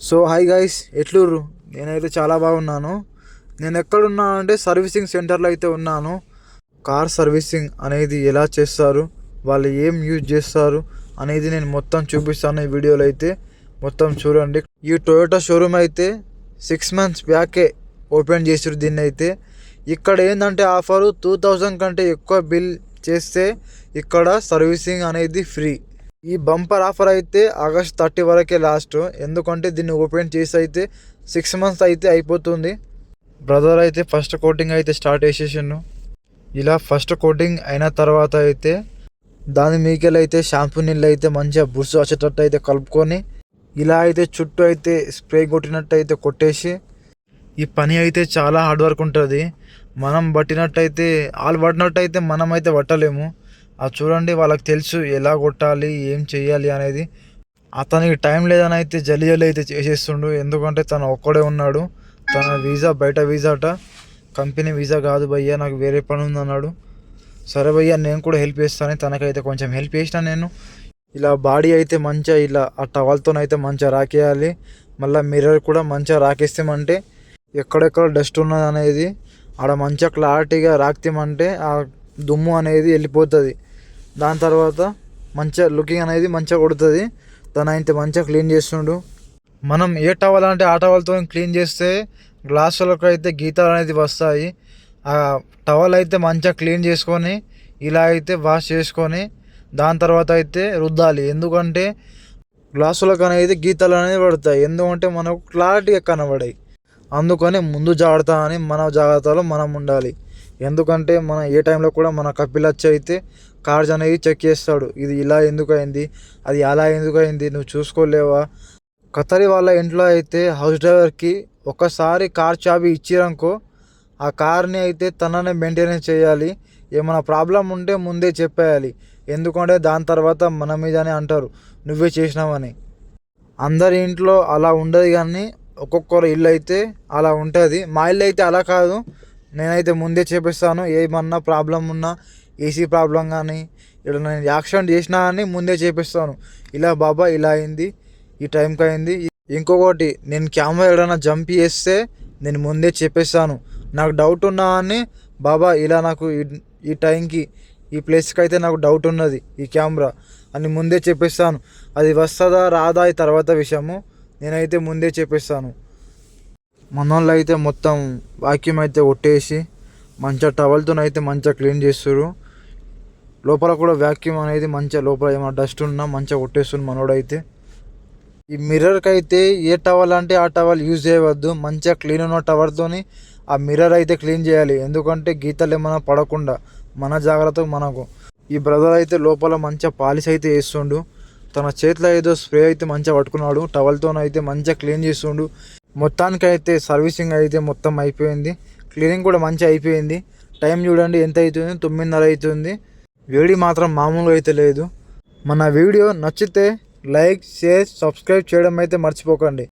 So hi guys ఎట్లుర్రు? నేనైతే చాలా బాగున్నాను. నేను ఎక్కడున్నా అంటే సర్వీసింగ్ సెంటర్లో అయితే ఉన్నాను. కార్ సర్వీసింగ్ అనేది ఎలా చేస్తారు? వాళ్ళు ఏం యూజ్ చేస్తారు? అనేది నేను మొత్తం చూపిస్తాను ఈ వీడియోలో అయితే. మొత్తం చూడండి. ఈ టొయోటా షోరూమ్ అయితే సిక్స్ మంత్స్ బ్యాకే ఓపెన్ చేసారు దీన్ని అయితే. ఇక్కడ ఏంటంటే ఆఫరు టూ థౌజండ్ కంటే ఎక్కువ బిల్ చేస్తే ఇక్కడ సర్వీసింగ్ అనేది ఫ్రీ ఈ బంపర్ ఆఫర్ అయితే ఆగస్ట్ థర్టీ వరకే లాస్ట్. ఎందుకంటే దీన్ని ఓపెన్ చేసి అయితే సిక్స్ మంత్స్ అయితే అయిపోతుంది. బ్రదర్ అయితే ఫస్ట్ కోటింగ్ అయితే స్టార్ట్ చేసేసాను ఇలా ఫస్ట్ కోటింగ్ అయిన తర్వాత అయితే దాని మీకెళ్ళి అయితే షాంపూ నీళ్ళు అయితే మంచిగా బుర్సు వచ్చేటట్టు అయితే కలుపుకొని ఇలా అయితే చుట్టూ అయితే స్ప్రే కొట్టినట్టు అయితే కొట్టేసి ఈ పని అయితే చాలా హార్డ్ వర్క్ ఉంటుంది. మనం పట్టినట్టయితే వాళ్ళు పట్టినట్టయితే మనం అయితే పట్టలేము. అది చూడండి వాళ్ళకి తెలుసు ఎలా కొట్టాలి ఏం చేయాలి అనేది. అతనికి టైం లేదని అయితే జల్లి జల్లి అయితే చేసేస్తుండు. ఎందుకంటే తను ఒక్కడే ఉన్నాడు. తన వీసా బయట వీసా కంపెనీ వీసా కాదు భయ్యా నాకు వేరే పని ఉంది అన్నాడు సరే భయ్యా నేను కూడా హెల్ప్ చేస్తాను. తనకైతే కొంచెం హెల్ప్ చేసిన నేను. ఇలా బాడీ అయితే మంచిగా ఇలా ఆ టవల్తోనైతే మంచిగా రాకేయాలి. మళ్ళీ మిర్రర్ కూడా మంచిగా రాకేస్తామంటే ఎక్కడెక్కడ డస్ట్ ఉన్నది అనేది ఆడ మంచిగా క్లారిటీగా రాక్తామంటే ఆ దుమ్ము అనేది వెళ్ళిపోతుంది. దాని తర్వాత మంచిగా లుకింగ్ అనేది మంచిగా కొడుతుంది. తను అయితే మంచిగా క్లీన్ చేస్తుండు. మనం ఏ టవల్ అంటే ఆ టవల్తో క్లీన్ చేస్తే గ్లాసులకు అయితే గీతాలు అనేది వస్తాయి. ఆ టవల్ అయితే మంచిగా క్లీన్ చేసుకొని ఇలా అయితే వాష్ చేసుకొని దాని తర్వాత అయితే రుద్దాలి. ఎందుకంటే గ్లాసులకు అనేది గీతలు అనేది పడతాయి. ఎందుకంటే మనకు క్లారిటీగా కనబడాయి. అందుకని ముందు జాగ్రత్త అని మన జాగ్రత్తలో మనం ఉండాలి. ఎందుకంటే మన ఏ టైంలో కూడా మన కపిలచ్చ అయితే కార్స్ అనేది చెక్ చేస్తాడు. ఇది ఇలా ఎందుకు అయింది అది అలా ఎందుకు అయింది నువ్వు చూసుకోలేవా? ఖతరి వాళ్ళ ఇంట్లో అయితే హౌస్ డ్రైవర్కి ఒకసారి కార్ చాబీ ఇచ్చిరనుకో ఆ కార్ని అయితే తననే మెయింటెనెన్స్ చేయాలి. ఏమైనా ప్రాబ్లం ఉంటే ముందే చెప్పేయాలి. ఎందుకంటే దాని తర్వాత మన మీదనే అంటారు నువ్వే చేసినావని. అందరి ఇంట్లో అలా ఉండదు కానీ ఒక్కొక్కరు ఇల్లు అయితే అలా ఉంటుంది. మా ఇల్లు అయితే అలా కాదు. నేనైతే ముందే చేపిస్తాను ఏమన్నా ప్రాబ్లం ఉన్నా ఏసీ ప్రాబ్లం కానీ ఇక్కడ నేను యాక్సిడెంట్ చేసినా కానీ ముందే చేపిస్తాను ఇలా బాబా ఇలా అయింది ఈ టైంకి అయింది. ఇంకొకటి నేను కెమెరా ఏదైనా జంప్ చేస్తే నేను ముందే చెప్పేస్తాను. నాకు డౌట్ ఉన్నా అని బాబా ఇలా నాకు ఈ- ఈ టైంకి ఈ ప్లేస్కి అయితే నాకు డౌట్ ఉన్నది ఈ కెమెరా అని ముందే చెప్పేస్తాను. అది వస్తుందా రాదా ఈ తర్వాత విషయము నేనైతే ముందే చెప్పేస్తాను. మనోళ్ళు అయితే మొత్తం వాక్యూమ్ అయితే కొట్టేసి మంచిగా టవల్తో అయితే మంచిగా క్లీన్ చేస్తారు లోపల కూడా వాక్యూమ్ అనేది మంచిగా లోపల ఏమైనా డస్ట్ ఉన్నా మంచిగా కొట్టేస్తుంది మనోడైతే. ఈ మిర్రర్కి అయితే ఏ టవల్ అంటే ఆ టవల్ యూజ్ చేయవద్దు. మంచిగా క్లీన్ ఉన్న టవర్తోని ఆ మిర్రర్ అయితే క్లీన్ చేయాలి. ఎందుకంటే గీతలు ఏమైనా పడకుండా మన జాగ్రత్త మనకు. ఈ బ్రదర్ అయితే లోపల మంచిగా పాలిష్ అయితే వేస్తుండు తన చేతిలో ఏదో స్ప్రే అయితే మంచిగా పట్టుకున్నాడు. టవల్తో అయితే మంచిగా క్లీన్ చేస్తుండు. మొత్తానికి అయితే సర్వీసింగ్ అయితే మొత్తం అయిపోయింది. క్లీనింగ్ కూడా మంచి అయిపోయింది. టైం చూడండి ఎంత అవుతుంది? తొమ్మిదిన్నర అవుతుంది. వేడి మాత్రం మామూలుగా అయితే లేదు. మన వీడియో నచ్చితే లైక్ షేర్ సబ్స్క్రైబ్ చేయడం అయితే మర్చిపోకండి.